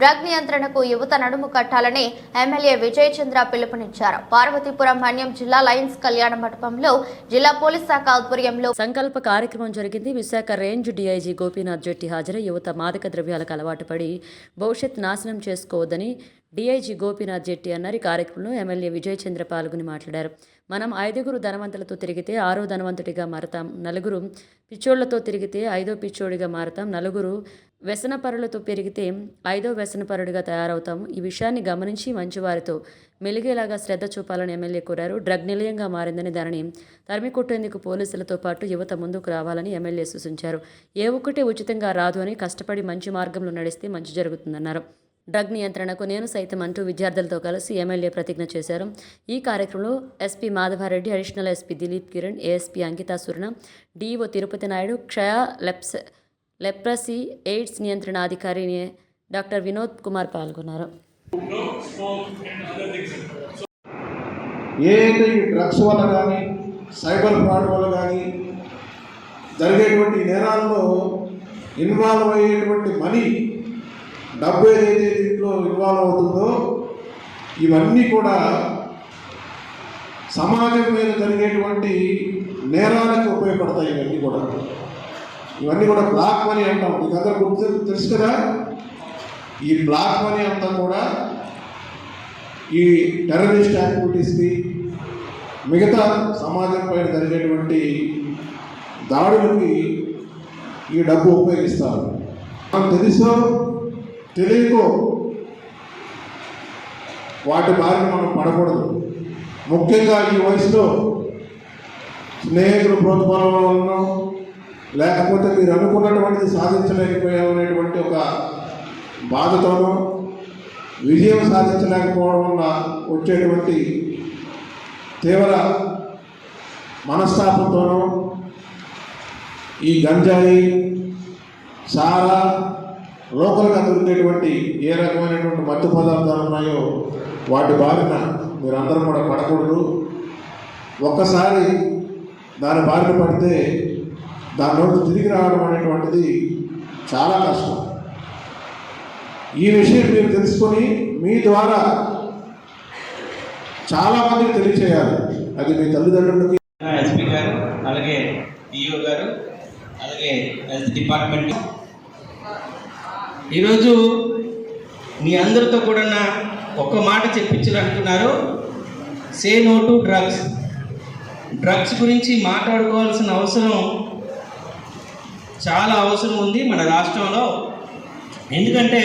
Drug నియంత్రణకు యువత నడుము కట్టాలని ఎమ్మెల్యే విజయ్ చంద్ర పిలుపునిచ్చారు. పార్వతీపురం మన్యం జిల్లా లయన్స్ కళ్యాణ మండపంలో జిల్లా పోలీస్ శాఖ ఆధ్వర్యంలో సంకల్ప కార్యక్రమం జరిగింది. విశాఖ రేంజ్ డీఐజీ గోపీనాథ్ జెట్టి హాజరై యువత మాదక ద్రవ్యాలకు అలవాటు పడి భవిష్యత్ నాశనం చేసుకోవద్దని డీఐజీ గోపీనాథ్ జెట్టి అన్నారు ఈ కార్యక్రమంలో ఎమ్మెల్యే విజయ్ చంద్ర పాల్గొని మాట్లాడారు. మనం ఐదుగురు ధనవంతులతో తిరిగితే ఆరో ధనవంతుడిగా మారతాం. నలుగురు పిచ్చోళ్ళతో తిరిగితే ఐదో పిచ్చోడిగా మారతాం. నలుగురు వ్యసనపరులతో పెరిగితే ఐదో వ్యసనపరుడిగా తయారవుతాము ఈ విషయాన్ని గమనించి మంచివారితో మెలిగేలాగా శ్రద్ధ చూపాలని ఎమ్మెల్యే కోరారు. డ్రగ్ నిలయంగా మారిందని దానిని తరిమి కొట్టేందుకు పోలీసులతో పాటు యువత ముందుకు రావాలని ఎమ్మెల్యే సూచించారు. ఏ ఒక్కటి ఉచితంగా రాదు అని కష్టపడి మంచి మార్గంలో నడిస్తే మంచి జరుగుతుందన్నారు. డ్రగ్ నియంత్రణకు నేను సైతం అంటూ విద్యార్థులతో కలిసి ఎమ్మెల్యే ప్రతిజ్ఞ చేశారు. ఈ కార్యక్రమంలో SP Madhava Reddy additional SP Dilip Kiran ASP Ankita Surana DO Tirupati Naidu క్షయ లెప్స్ లెప్రసీ ఎయిడ్స్ నియంత్రణ అధికారి డాక్టర్ వినోద్ కుమార్ పాల్గొన్నారు. ఏదైతే ఈ డ్రగ్స్ వల్ల కానీ సైబర్ ఫ్రాడ్ వల్ల కానీ జరిగేటువంటి నేరాల్లో ఇన్వాల్వ్ అయ్యేటువంటి మనీ డబ్బు ఏదైతే దీంట్లో ఇన్వాల్వ్ అవుతుందో ఇవన్నీ కూడా సమాజం మీద జరిగేటువంటి నేరాలకు ఉపయోగపడతాయి ఇవన్నీ కూడా. ఇవన్నీ కూడా బ్లాక్ మనీ అంటాం. మీకు అందరూ గుర్తు తెలుసు కదా? ఈ బ్లాక్ మనీ అంతా కూడా ఈ టెర్రరిస్ట్ యాక్టివిటీస్కి మిగతా సమాజం పైన జరిగేటువంటి దాడులకి ఈ డబ్బు ఉపయోగిస్తారు. మనకు తెలుసు తెలియకో. వాటి బారిన మనం పడకూడదు. ముఖ్యంగా ఈ వయసులో స్నేహితులు ప్రోత్సాహం లేకపోతే మీరు అనుకున్నటువంటిది సాధించలేకపోయాం అనేటువంటి ఒక బాధతోనూ విజయం సాధించలేకపోవడం వల్ల వచ్చేటువంటి తీవ్ర మనస్తాపంతోనూ ఈ గంజాయి సారా లోపలికి అందుకునేటువంటి ఏ రకమైనటువంటి మత్తు పదార్థాలు ఉన్నాయో వాటి బారిన మీరందరూ కూడా పడకూడదు. ఒక్కసారి దాని బారిన పడితే దాని నుంచి తిరిగి రావడం అనేటువంటిది చాలా కష్టం. ఈ విషయం మీరు తెలుసుకొని మీ ద్వారా చాలా మందికి తెలియచేయాలి. అది మీ తల్లిదండ్రులకి ఎస్పీ గారు అలాగే ఈఓ గారు అలాగే డిపార్ట్మెంట్ ఈరోజు మీ అందరితో కూడా ఒక్క మాట చెప్పించాలంటున్నారు say no to drugs drugs గురించి మాట్లాడుకోవాల్సిన అవసరం చాలా అవసరం ఉంది మన రాష్ట్రంలో. ఎందుకంటే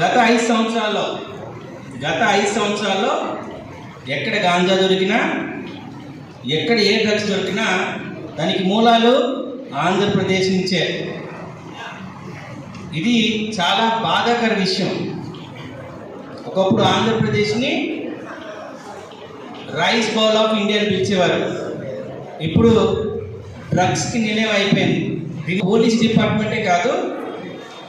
గత ఐదు సంవత్సరాల్లో గత ఐదు సంవత్సరాల్లో ఎక్కడ గాంజా దొరికినా ఎక్కడ ఏ డ్రగ్స్ దొరికినా దానికి మూలాలు ఆంధ్రప్రదేశ్ నుంచే. ఇది చాలా బాధాకర విషయం. ఒకప్పుడు ఆంధ్రప్రదేశ్ని రైస్ బౌల్ ఆఫ్ ఇండియా అని పిలిచేవారు. ఇప్పుడు డ్రగ్స్కి నిలయం అయిపోయింది. దీని పోలీస్ డిపార్ట్మెంటే కాదు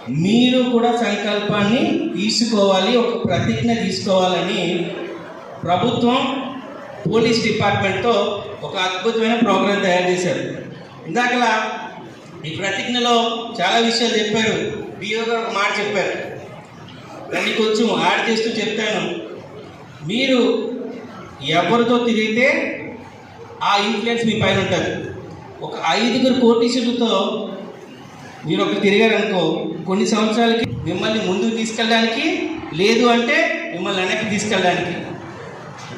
మీరు కూడా సంకల్పాన్ని తీసుకోవాలి ఒక ప్రతిజ్ఞ తీసుకోవాలని ప్రభుత్వం పోలీస్ డిపార్ట్మెంట్తో ఒక అద్భుతమైన ప్రోగ్రాం తయారు చేశారు. ఇందాకలా ఈ ప్రతిజ్ఞలో చాలా విషయాలు చెప్పారు. డిఓ గారు ఒక మాట చెప్పారు. దాన్ని కొంచెం యాడ్ చేస్తూ చెప్తాను మీరు ఎవరితో తిరిగితే ఆ ఇన్ఫ్లుయెన్స్ మీ పైన ఉంటుంది. ఒక ఐదుగురు కోటీసులతో మీరు ఒకరు తిరిగారనుకో కొన్ని సంవత్సరాలకి మిమ్మల్ని ముందుకు తీసుకెళ్ళడానికి లేదు అంటే మిమ్మల్ని వెనక్కి తీసుకెళ్ళడానికి.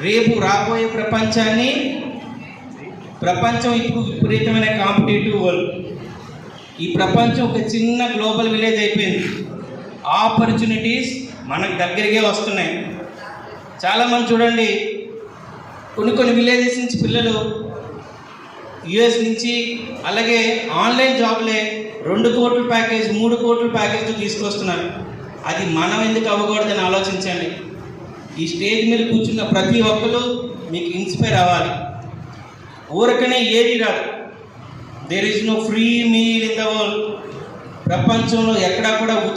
రేపు రాబోయే ప్రపంచాన్ని ప్రపంచం ఇప్పుడు విపరీతమైన కాంపిటేటివ్ వరల్డ్. ఈ ప్రపంచం ఒక చిన్న గ్లోబల్ విలేజ్ అయిపోయింది. ఆపర్చునిటీస్ మనకు దగ్గరికే వస్తున్నాయి. చాలామంది చూడండి కొన్ని కొన్ని విలేజెస్ నుంచి పిల్లలు యుఎస్ నుంచి అలాగే ఆన్లైన్ జాబ్లే రెండు కోట్ల ప్యాకేజ్ మూడు కోట్ల ప్యాకేజ్తో తీసుకొస్తున్నారు. అది మనం ఎందుకు అవ్వకూడదని ఆలోచించండి. ఈ స్టేజ్ మీద కూర్చున్న ప్రతి ఒక్కరు మీకు ఇన్స్పైర్ అవ్వాలి. ఊరకనే ఏది రాదు. There is no free meal in the world ప్రపంచంలో ఎక్కడా కూడా ఉచిత